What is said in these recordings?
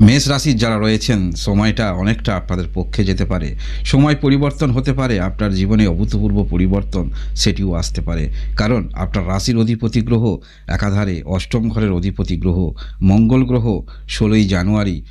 মেষ রাশির যারা রয়েছেন, সময়টা অনেকটা আপনাদের পক্ষে যেতে পারে। সময় পরিবর্তন হতে পারে, আপনার জীবনে অভূতপূর্ব পরিবর্তন সেটিও আসতে পারে। কারণ আপনার রাশির অধিপতি গ্রহ, একাধারে অষ্টম ঘরের অধিপতি গ্রহ, মঙ্গল গ্রহ, ষোলোই জানুয়ারি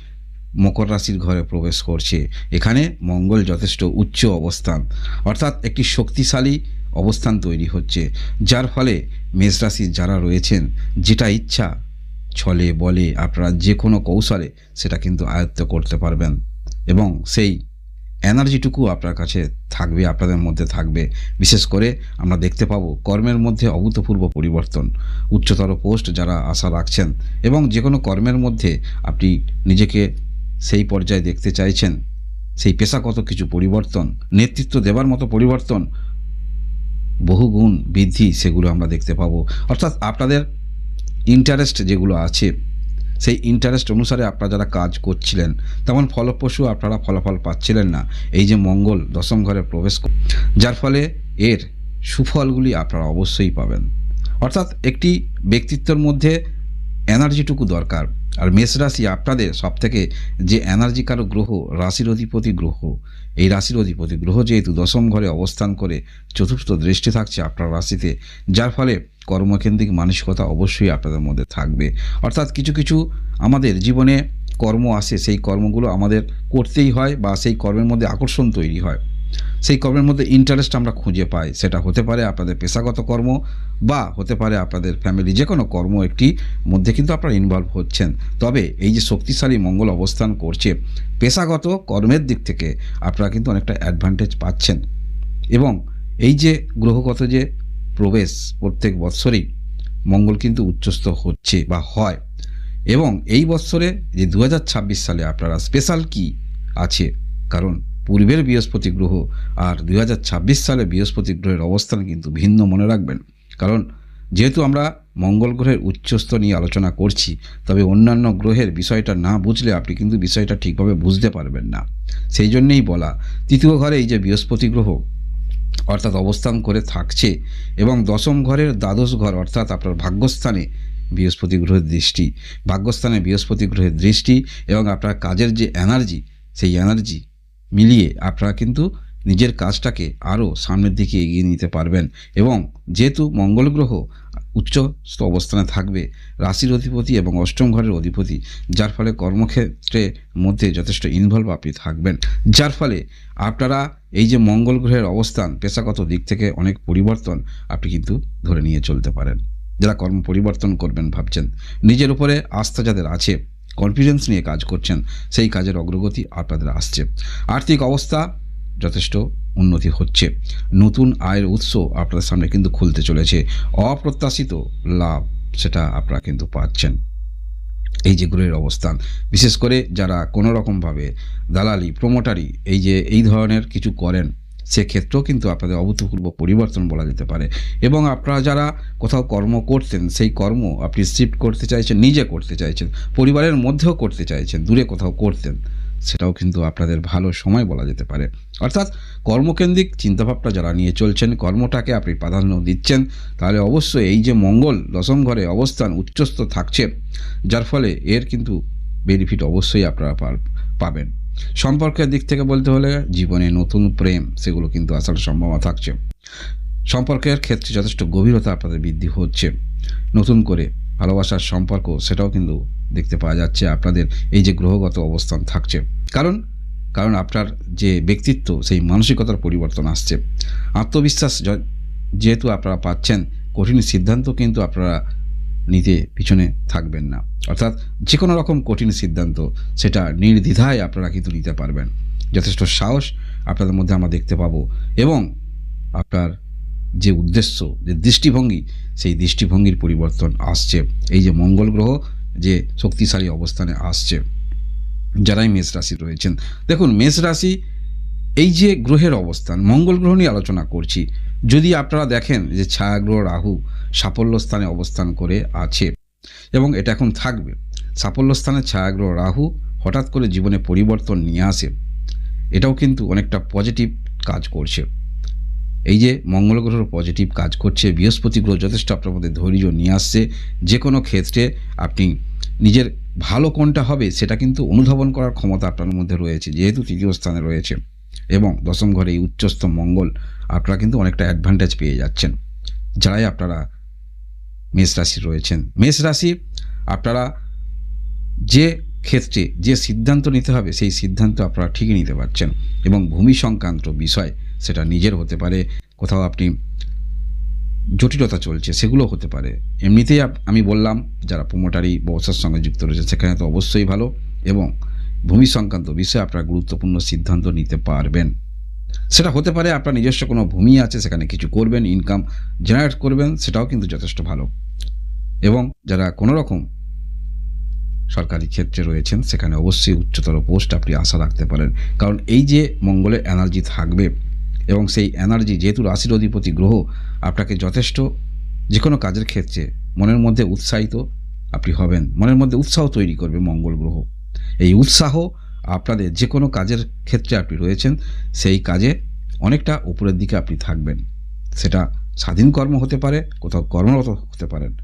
মকর রাশির ঘরে প্রবেশ করছে। এখানে মঙ্গল যথেষ্ট উচ্চ অবস্থান, অর্থাৎ একটি শক্তিশালী অবস্থান তৈরি হচ্ছে। যার ফলে মেষ রাশির যারা রয়েছেন, যেটা ইচ্ছা ছলে, বলে আপনারা যে কোনো কৌশলে সেটা কিন্তু আয়ত্ত করতে পারবেন। এবং সেই এনার্জিটুকু আপনার কাছে থাকবে, আপনাদের মধ্যে থাকবে। বিশেষ করে আমরা দেখতে পাবো কর্মের মধ্যে অভূতপূর্ব পরিবর্তন, উচ্চতর পোস্ট যারা আশা রাখছেন এবং যে কোনো কর্মের মধ্যে আপনি নিজেকে সেই পর্যায়ে দেখতে চাইছেন, সেই পেশাগত কিছু পরিবর্তন, নেতৃত্ব দেবার মতো পরিবর্তন, বহুগুণ বৃদ্ধি সেগুলো আমরা দেখতে পাবো। অর্থাৎ আপনাদের ইন্টারেস্ট যেগুলো আছে, সেই ইন্টারেস্ট অনুসারে আপনারা যারা কাজ করছিলেন, তেমন ফলপ্রসূ আপনারা ফলাফল পাচ্ছিলেন না। এই যে মঙ্গল দশম ঘরে প্রবেশ যার ফলে এর সুফলগুলি আপনারা অবশ্যই পাবেন। অর্থাৎ একটি ব্যক্তিত্বের মধ্যে এনার্জিটুকু দরকার। আর মেষ রাশি আপনাদের সব থেকে যে এনার্জিকারক গ্রহ, রাশির অধিপতি গ্রহ। এই রাশির অধিপতি গ্রহ যেহেতু দশম ঘরে অবস্থান করে চতুর্থ দৃষ্টি থাকছে আপনার রাশিতে, যার ফলে কর্মকেন্দ্রিক মানসিকতা অবশ্যই আপনাদের মধ্যে থাকবে। অর্থাৎ কিছু কিছু আমাদের জীবনে কর্ম আসে, সেই কর্মগুলো আমাদের করতেই হয় বা সেই কর্মের মধ্যে আকর্ষণ তৈরি হয়। সেই কর্মের মধ্যে ইন্টারেস্ট আমরা খুঁজে পাই। সেটা হতে পারে আপনাদের পেশাগত কর্ম বা হতে পারে আপনাদের ফ্যামিলি যে কোনো কর্ম একটি মধ্যে কিন্তু আপনারা ইনভলভ হচ্ছেন। তবে এই যে শক্তিশালী মঙ্গল অবস্থান করছে, পেশাগত কর্মের দিক থেকে আপনারা কিন্তু অনেকটা অ্যাডভান্টেজ পাচ্ছেন। এবং এই যে গ্রহগত যে প্রবেশ প্রত্যেক বৎসরেই মঙ্গল কিন্তু উচ্চস্থ হচ্ছে বা হয়। এবং এই বৎসরে যে দু হাজার ছাব্বিশ সালে আপনারা স্পেশাল কি আছে? কারণ পূর্বের বৃহস্পতি গ্রহ আর দুই হাজার ছাব্বিশ সালে বৃহস্পতি গ্রহের অবস্থান কিন্তু ভিন্ন মনে রাখবেন। কারণ যেহেতু আমরা মঙ্গল গ্রহের উচ্চস্থ নিয়ে আলোচনা করছি, তবে অন্যান্য গ্রহের বিষয়টা না বুঝলে আপনি কিন্তু বিষয়টা ঠিকভাবে বুঝতে পারবেন না। সেই জন্যেই বলা, তৃতীয় ঘরে এই যে বৃহস্পতি গ্রহ অর্থাৎ অবস্থান করে থাকছে এবং দশম ঘরের দ্বাদশ ঘর অর্থাৎ আপনার ভাগ্যস্থানে বৃহস্পতি গ্রহের দৃষ্টি, ভাগ্যস্থানে বৃহস্পতি গ্রহের দৃষ্টি এবং আপনার কাজের যে এনার্জি, সেই এনার্জি মিলিয়ে আপনারা কিন্তু নিজের কাজটাকে আরও সামনের দিকে এগিয়ে নিতে পারবেন। এবং যেহেতু মঙ্গল গ্রহ উচ্চস্থ অবস্থানে থাকবে, রাশির অধিপতি এবং অষ্টম ঘরের অধিপতি, যার ফলে কর্মক্ষেত্রে মধ্যে যথেষ্ট ইনভলভ আপনি থাকবেন। যার ফলে আপনারা এই যে মঙ্গল গ্রহের অবস্থান, পেশাগত দিক থেকে অনেক পরিবর্তন আপনি কিন্তু ধরে নিয়ে চলতে পারেন। যারা কর্ম পরিবর্তন করবেন ভাবছেন, নিজের উপরে আস্থা যাদের আছে কনফিডেন্স নিয়ে কাজ করছেন, সেই কাজের অগ্রগতি আপনাদের আসছে। আর্থিক অবস্থা যথেষ্ট উন্নতি হচ্ছে। নতুন আয়ের উৎস আপনাদের সামনে কিন্তু খুলতে চলেছে। অপ্রত্যাশিত লাভ সেটা আপনারা কিন্তু পাচ্ছেন। এই যে গ্রহের অবস্থান, বিশেষ করে যারা কোনো রকমভাবে দালালি প্রমোটারি এই যে, এই ধরনের কিছু করেন সেক্ষেত্রেও কিন্তু আপনাদের অভূতপূর্ব পরিবর্তন বলা যেতে পারে। এবং আপনারা যারা কোথাও কর্ম করতেন সেই কর্ম আপনি শিফট করতে চাইছেন, নিজে করতে চাইছেন, পরিবারের মধ্যেও করতে চাইছেন, দূরে কোথাও করতেন সেটাও কিন্তু আপনাদের ভালো সময় বলা যেতে পারে। অর্থাৎ কর্মকেন্দ্রিক চিন্তাভাবনা যারা নিয়ে চলছেন, কর্মটাকে আপনি প্রাধান্য দিচ্ছেন, তাহলে অবশ্যই এই যে মঙ্গল দশম ঘরে অবস্থান উচ্চস্থ থাকছে, যার ফলে এর কিন্তু বেনিফিট অবশ্যই আপনারা পাবেন। সম্পর্কের দিক থেকে বলতে হলে জীবনে নতুন প্রেম, সেগুলো কিন্তু আসার সম্ভাবনা থাকছে। সম্পর্কের ক্ষেত্রে যথেষ্ট গভীরতা আপনাদের বৃদ্ধি হচ্ছে। নতুন করে ভালোবাসার সম্পর্ক, সেটাও কিন্তু দেখতে পাওয়া যাচ্ছে আপনাদের এই যে গ্রহগত অবস্থান থাকছে। কারণ কারণ আপনার যে ব্যক্তিত্ব, সেই মানসিকতার পরিবর্তন আসছে। আত্মবিশ্বাস যেহেতু আপনারা পাচ্ছেন, কঠিন সিদ্ধান্ত কিন্তু আপনারা নিতে পিছনে থাকবেন না। অর্থাৎ যে কোনো রকম কঠিন সিদ্ধান্ত, সেটা নির্দ্বিধায় আপনারা কিন্তু নিতে পারবেন। যথেষ্ট সাহস আপনাদের মধ্যে আমরা দেখতে পাবো এবং আপনার যে উদ্দেশ্য, যে দৃষ্টিভঙ্গি, সেই দৃষ্টিভঙ্গির পরিবর্তন আসছে। এই যে মঙ্গল গ্রহ যে শক্তিশালী অবস্থানে আসছে, যারাই মেষ রাশি রয়েছেন। দেখুন, মেষ রাশি এই যে গ্রহের অবস্থান, মঙ্গল গ্রহ নিয়ে আলোচনা করছি। যদি আপনারা দেখেন যে ছায়াগ্রহ রাহু সাফল্য স্থানে অবস্থান করে আছে এবং এটা এখন থাকবে, সাফল্য স্থানে ছায়াগ্রহ রাহু হঠাৎ করে জীবনে পরিবর্তন নিয়ে আসে, এটাও কিন্তু অনেকটা পজিটিভ কাজ করছে। এই যে মঙ্গল গ্রহ পজিটিভ কাজ করছে, বৃহস্পতি গ্রহ যথেষ্ট আপনার মধ্যে ধৈর্য নিয়ে আসছে, যে কোনো ক্ষেত্রে আপনি নিজের ভালো কোনটা হবে, সেটা কিন্তু অনুধাবন করার ক্ষমতা আপনার মধ্যে রয়েছে, যেহেতু তৃতীয় স্থানে রয়েছে। এবং দশম ঘরে এই উচ্চস্থ মঙ্গল আপনারা কিন্তু অনেকটা অ্যাডভান্টেজ পেয়ে যাচ্ছেন। যারাই আপনারা মেষ রাশি রয়েছেন, মেষ রাশি আপনারা যে ক্ষেত্রে যে সিদ্ধান্ত নিতে হবে, সেই সিদ্ধান্ত আপনারা ঠিকই নিতে পারছেন এবং ভূমি সংক্রান্ত বিষয় সেটা নিজের হতে পারে, কোথাও আপনি জটিলতা চলছে সেগুলো হতে পারে। এমনিতেই আমি বললাম, যারা প্রোমোটারি ব্যবসার সঙ্গে যুক্ত রয়েছে সেখানে তো অবশ্যই ভালো এবং ভূমি সংক্রান্ত বিষয়ে আপনারা গুরুত্বপূর্ণ সিদ্ধান্ত নিতে পারবেন। সেটা হতে পারে আপনার নিজস্ব কোনো ভূমি আছে, সেখানে কিছু করবেন ইনকাম জেনারেট করবেন, সেটাও কিন্তু যথেষ্ট ভালো। এবং যারা কোনো রকম সরকারি ক্ষেত্রে রয়েছেন, সেখানে অবশ্যই উচ্চতর পোস্ট আপনি আশা রাখতে পারেন। কারণ এই যে মঙ্গলের এনার্জি থাকবে এবং সেই এনার্জি যেহেতু রাশির অধিপতি গ্রহ, আপনাকে যথেষ্ট যে কোনো কাজের ক্ষেত্রে মনের মধ্যে উৎসাহিত আপনি হবেন। মনের মধ্যে উৎসাহ তৈরি করবে মঙ্গল গ্রহ। এই উৎসাহ আপনাদের যে কোনো কাজের ক্ষেত্রে আপনি রয়েছেন, সেই কাজে অনেকটা উপরের দিকে আপনি থাকবেন। সেটা স্বাধীন কর্ম হতে পারে, কোথাও কর্মরত হতে পারেন।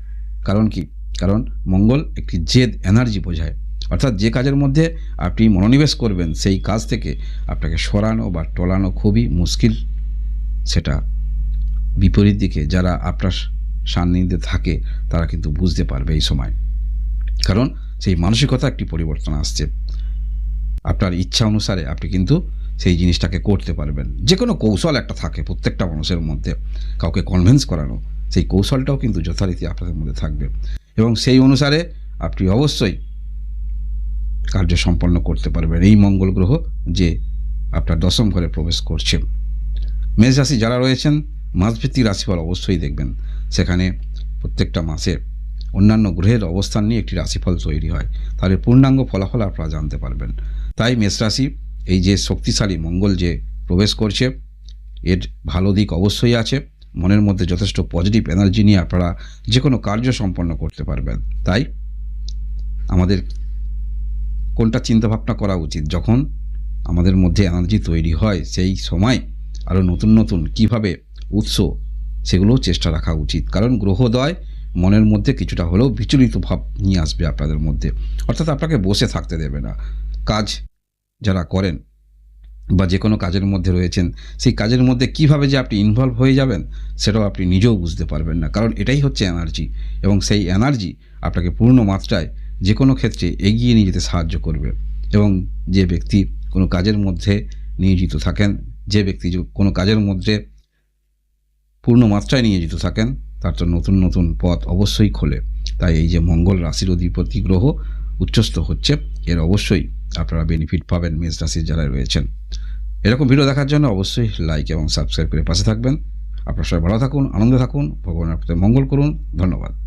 কারণ কি? কারণ মঙ্গল একটি জেদ, এনার্জি বোঝায়। অর্থাৎ যে কাজের মধ্যে আপনি মনোনিবেশ করবেন, সেই কাজ থেকে আপনাকে সরানো বা টলানো খুবই মুশকিল। সেটা বিপরীত দিকে যারা আপনার সান্নিধ্যে থাকে, তারা কিন্তু বুঝতে পারবে এই সময়। কারণ সেই মানসিকতা একটি পরিবর্তন আসছে। আপনার ইচ্ছা অনুসারে আপনি কিন্তু সেই জিনিসটাকে করতে পারবেন। যে কোনো কৌশল একটা থাকে প্রত্যেকটা মানুষের মধ্যে। কাউকে কনভিন্স করানো, সেই কৌশলটাও কিন্তু যথারীতি আপনাদের মধ্যে থাকবে। এবং সেই অনুসারে আপনি অবশ্যই কার্য সম্পন্ন করতে পারবেন। এই মঙ্গল গ্রহ যে আপনার দশম ঘরে প্রবেশ করছে। মেষ রাশি যারা রয়েছেন, মাসভিত্তিক রাশিফল অবশ্যই দেখবেন। সেখানে প্রত্যেকটা মাসে অন্যান্য গ্রহের অবস্থান নিয়ে একটি রাশিফল তৈরি হয়। তাহলে পূর্ণাঙ্গ ফলাফল আপনারা জানতে পারবেন। তাই মেষরাশি এই যে শক্তিশালী মঙ্গল যে প্রবেশ করছে, এর ভালো দিক অবশ্যই আছে। মনের মধ্যে যথেষ্ট পজিটিভ এনার্জি নিয়ে আপনারা যে কোনো কার্য সম্পন্ন করতে পারবেন। তাই আমাদের কোনটা চিন্তাভাবনা করা উচিত? যখন আমাদের মধ্যে এনার্জি তৈরি হয়, সেই সময় আরও নতুন নতুন কীভাবে উৎস সেগুলোও চেষ্টা রাখা উচিত। কারণ গ্রহদয় মনের মধ্যে কিছুটা হলেও বিচলিত ভাব নিয়ে আসবে আপনাদের মধ্যে। অর্থাৎ আপনাকে বসে থাকতে দেবে না। কাজ যারা করেন বা যে কোনো কাজের মধ্যে রয়েছেন, সেই কাজের মধ্যে কীভাবে যে আপনি ইনভলভ হয়ে যাবেন, সেটাও আপনি নিজেও বুঝতে পারবেন না। কারণ এটাই হচ্ছে এনার্জি এবং সেই এনার্জি আপনাকে পূর্ণ মাত্রায় যে কোনো ক্ষেত্রে এগিয়ে নিয়ে যেতে সাহায্য করবে। এবং যে ব্যক্তি কোনো কাজের মধ্যে নিয়োজিত থাকেন, যে ব্যক্তি কোনো কাজের মধ্যে পূর্ণ মাত্রায় নিয়োজিত থাকেন তার তো নতুন নতুন পথ অবশ্যই খোলে। তাই এই যে মঙ্গল রাশির অধিপতি গ্রহ উচ্চস্থ হচ্ছে, এর অবশ্যই আপনারা বেনিফিট পাবেন মেষ রাশির যারা রয়েছেন। এরকম ভিডিও দেখার জন্য অবশ্যই লাইক এবং সাবস্ক্রাইব করে পাশে থাকবেন। আপনার সবাই ভালো থাকুন, আনন্দে থাকুন, ভগবানের আপনাদের মঙ্গল করুন, ধন্যবাদ।